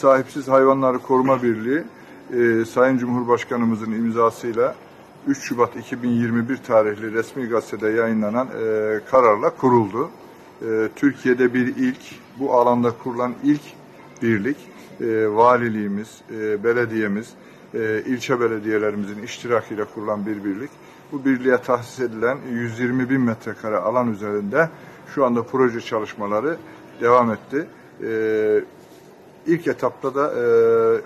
Sahipsiz Hayvanları Koruma Birliği e, Sayın Cumhurbaşkanımızın imzasıyla 3 Şubat 2021 tarihli resmi gazetede yayınlanan e, kararla kuruldu. E, Türkiye'de bir ilk, bu alanda kurulan ilk birlik, e, valiliğimiz, e, belediyemiz, e, ilçe belediyelerimizin iştirakiyle kurulan bir birlik. Bu birliğe tahsis edilen 120 bin metrekare alan üzerinde şu anda proje çalışmaları devam etti. E, İlk etapta da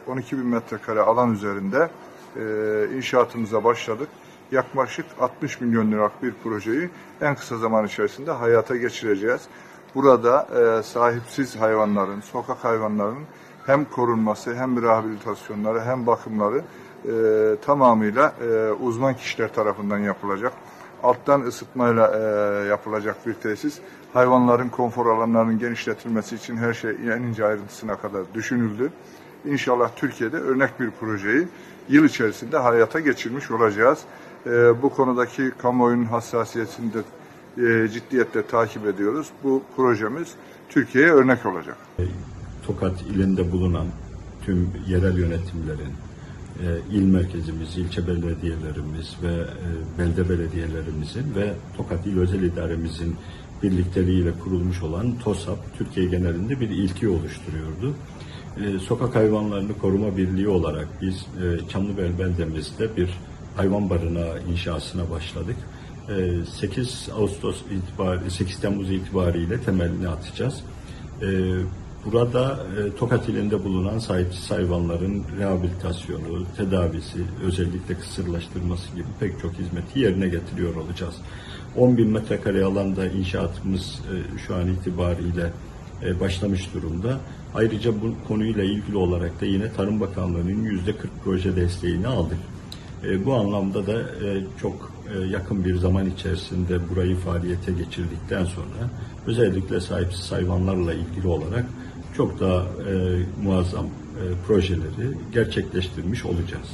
e, 12 bin metrekare alan üzerinde e, inşaatımıza başladık. Yaklaşık 60 milyon liralık bir projeyi en kısa zaman içerisinde hayata geçireceğiz. Burada e, sahipsiz hayvanların, sokak hayvanlarının hem korunması hem rehabilitasyonları hem bakımları e, tamamıyla e, uzman kişiler tarafından yapılacak alttan ısıtmayla e, yapılacak bir tesis. Hayvanların konfor alanlarının genişletilmesi için her şey en ince ayrıntısına kadar düşünüldü. İnşallah Türkiye'de örnek bir projeyi yıl içerisinde hayata geçirmiş olacağız. E, bu konudaki kamuoyunun hassasiyetini de e, ciddiyetle takip ediyoruz. Bu projemiz Türkiye'ye örnek olacak. Tokat ilinde bulunan tüm yerel yönetimlerin, il merkezimiz, ilçe belediyelerimiz ve e, belde belediyelerimizin ve Tokat İl Özel İdaremizin birlikteliğiyle kurulmuş olan TOSAP, Türkiye genelinde bir ilki oluşturuyordu. E, Sokak Hayvanlarını Koruma Birliği olarak biz e, Çamlıbel beldemizde bir hayvan barınağı inşasına başladık. E, 8 Ağustos itibari, 8 Temmuz itibariyle temelini atacağız. Burada e, Tokat ilinde bulunan sahipsiz hayvanların rehabilitasyonu, tedavisi, özellikle kısırlaştırması gibi pek çok hizmeti yerine getiriyor olacağız. 10 bin metrekare alanda inşaatımız e, şu an itibariyle e, başlamış durumda. Ayrıca bu konuyla ilgili olarak da yine Tarım Bakanlığı'nın yüzde 40 proje desteğini aldık. E, bu anlamda da e, çok e, yakın bir zaman içerisinde burayı faaliyete geçirdikten sonra özellikle sahipsiz hayvanlarla ilgili olarak çok daha muazzam projeleri gerçekleştirmiş olacağız.